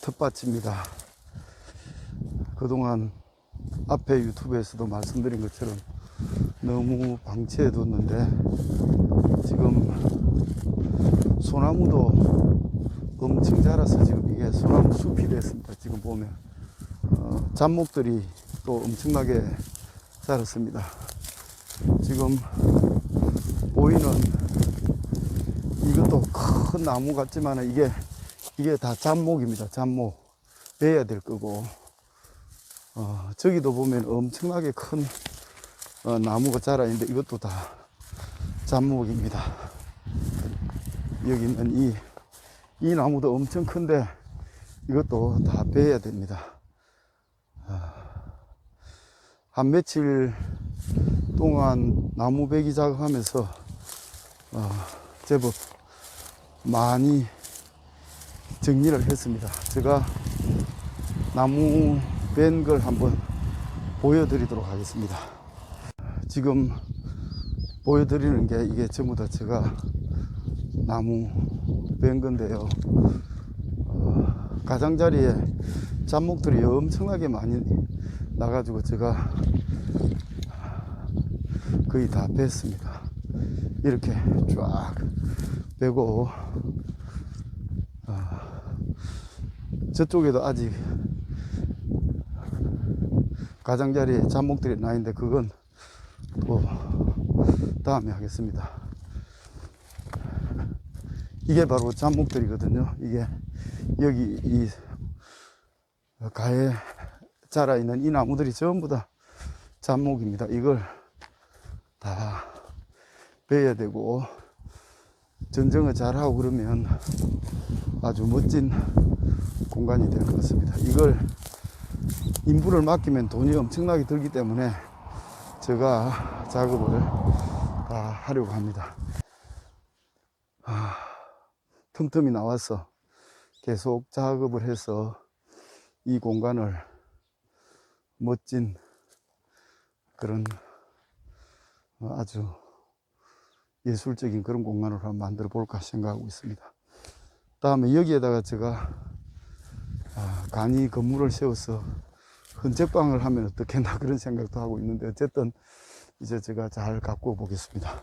텃밭입니다. 그동안 앞에 유튜브에서도 말씀드린 것처럼 너무 방치해뒀는데 지금 소나무도 엄청 자라서 지금 이게 소나무 숲이 됐습니다. 지금 보면 어, 잡목들이 또 엄청나게 자랐습니다. 지금 보이는 이것도 큰 나무 같지만 이게 이게 다 잡목입니다. 잡목 베야 될 거고 어, 저기도 보면 엄청나게 큰 어, 나무가 자라 있는데 이것도 다 잡목입니다. 여기 있는 이, 이 나무도 엄청 큰데 이것도 다 베야 됩니다. 아, 한 며칠 동안 나무 베기 작업하면서 어, 제법 많이 정리를 했습니다. 제가 나무 벤걸 한번 보여드리도록 하겠습니다. 지금 보여드리는 게 이게 전부 다 제가 나무 벤 건데요. 어, 가장자리에 잡목들이 엄청나게 많이 나가지고 제가 거의 다 뺐습니다. 이렇게 쫙 빼고 어, 저쪽에도 아직 가장자리에 잡목들이 나 있는데 그건 또 다음에 하겠습니다. 이게 바로 잡목들이거든요. 이게 여기 이 가에 자라 있는 이 나무들이 전부 다 잡목입니다. 이걸 다 베야 되고 전정을 잘하고 그러면 아주 멋진 공간이 될 것 같습니다. 이걸 인부를 맡기면 돈이 엄청나게 들기 때문에 제가 작업을 다 하려고 합니다. 아, 틈틈이 나와서 계속 작업을 해서 이 공간을 멋진 그런 아주 예술적인 그런 공간으로 한번 만들어 볼까 생각하고 있습니다. 다음에 여기에다가 제가 아, 간이 건물을 세워서 헌책방을 하면 어떻겠나 그런 생각도 하고 있는데 어쨌든 이제 제가 잘 갖고 보겠습니다.